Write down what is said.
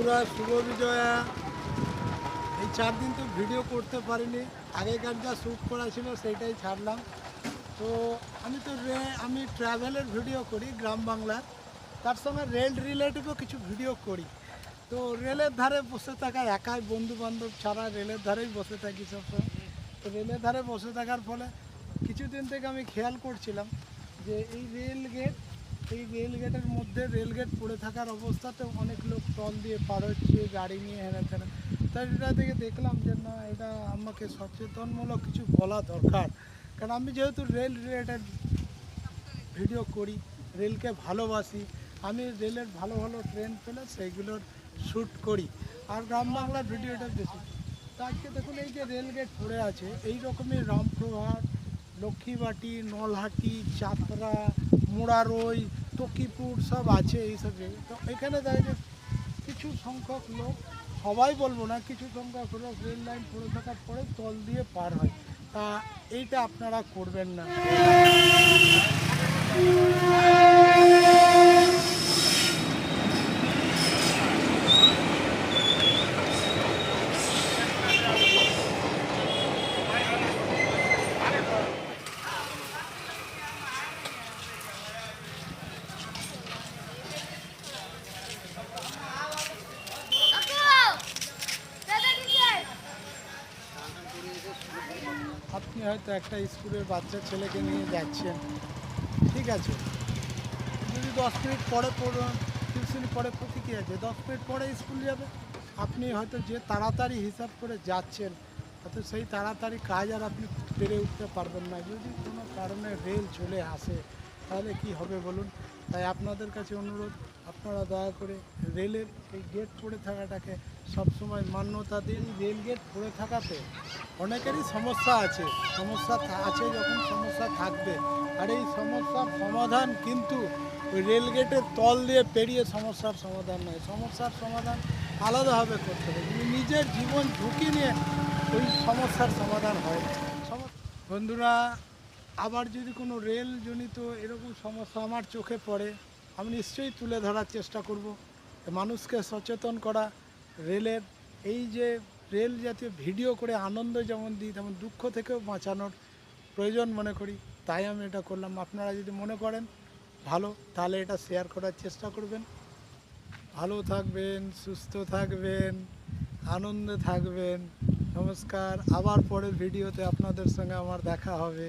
বন্ধুরা, শুভ বিজয়া। এই চার দিন তো ভিডিও করতে পারিনি। আগেকার যা শ্যুট করা ছিল সেইটাই ছাড়লাম। তো আমি তো রে, আমি ট্রাভেলের ভিডিও করি গ্রাম বাংলার। তার সঙ্গে রেল রিলেটিভও কিছু ভিডিও করি। তো রেলের ধারে বসে থাকা একাই বন্ধু বান্ধব ছাড়া রেলের ধারেই বসে থাকি সবসময় তো রেলের ধারে বসে থাকার ফলে কিছুদিন থেকে আমি খেয়াল করছিলাম যে এই রেল গেট এই রেল গেটের মধ্যে রেল গেট পড়ে থাকার অবস্থাতে অনেক লোক টল দিয়ে পার হচ্ছে, গাড়ি নিয়ে হেনে তেনে তাই এটা থেকে দেখলাম যে না, এটা আমাকে সচেতনমূলক কিছু বলা দরকার। কারণ আমি যেহেতু রেল রিলেটেড ভিডিও করি, রেলকে ভালোবাসি, আমি রেলের ভালো ভালো ট্রেন পেলে সেইগুলোর শ্যুট করি। আর গ্রাম বাংলার ভিডিওটা বেশি আজকে দেখুন এই যে রেল গেট পড়ে আছে, এই রকমই রামপুরহাট লক্ষ্মীবাটি, নলহাটি চাপড়া মোড়ারই, তকিপুর সব আছে এইসব জায়গায় তো এখানে দেখা যায় কিছু সংখ্যক লোক, সবাই বলব না, কিছু সংখ্যক লোক রেল লাইন পড়ে থাকার পরে তল দিয়ে পার হয়। তা এইটা আপনারা করবেন না। আপনি হয়তো একটা স্কুলের বাচ্চা ছেলেকে নিয়ে যাচ্ছেন। ঠিক আছে? যদি দশ মিনিট পরে টিউশন পরে পড়তে কী আছে, দশ মিনিট পরে স্কুল যাবে। আপনি হয়তো যে তাড়াতাড়ি হিসাব করে যাচ্ছেন, হয়তো সেই তাড়াতাড়ি কাজ আর আপনি পেরে উঠতে পারবেন না। যদি কোনো কারণে রেল চলে আসে তাহলে কি হবে বলুন? তাই আপনাদের কাছে অনুরোধ, আপনারা দয়া করে রেলের এই গেট পড়ে থাকাটাকে সবসময় মান্যতা দিন। রেল গেট পড়ে থাকাতে অনেকেরই সমস্যা আছে। সমস্যা আছে যখন সমস্যা থাকবে। আর এই সমস্যার সমাধান কিন্তু ওই রেল গেটের তল দিয়ে পেরিয়ে সমস্যার সমাধান নয়। সমস্যার সমাধান আলাদাভাবে করতে হবে। নিজের জীবন ঝুঁকি নিয়ে ওই সমস্যার সমাধান হয় বন্ধুরা আবার যদি কোনো রেলজনিত এরকম সমস্যা আমার চোখে পড়ে, আমি নিশ্চয়ই তুলে ধরার চেষ্টা করব। মানুষকে সচেতন করা, রেলের এই যে রেল জাতীয় ভিডিও করে আনন্দ যেমন দিই, তেমন দুঃখ থেকেও বাঁচানোর প্রয়োজন মনে করি। তাই আমি এটা করলাম। আপনারা যদি মনে করেন ভালো, তাহলে এটা শেয়ার করার চেষ্টা করবেন। ভালো থাকবেন, সুস্থ থাকবেন, আনন্দে থাকবেন। নমস্কার। আবার পরের ভিডিওতে আপনাদের সঙ্গে আমার দেখা হবে।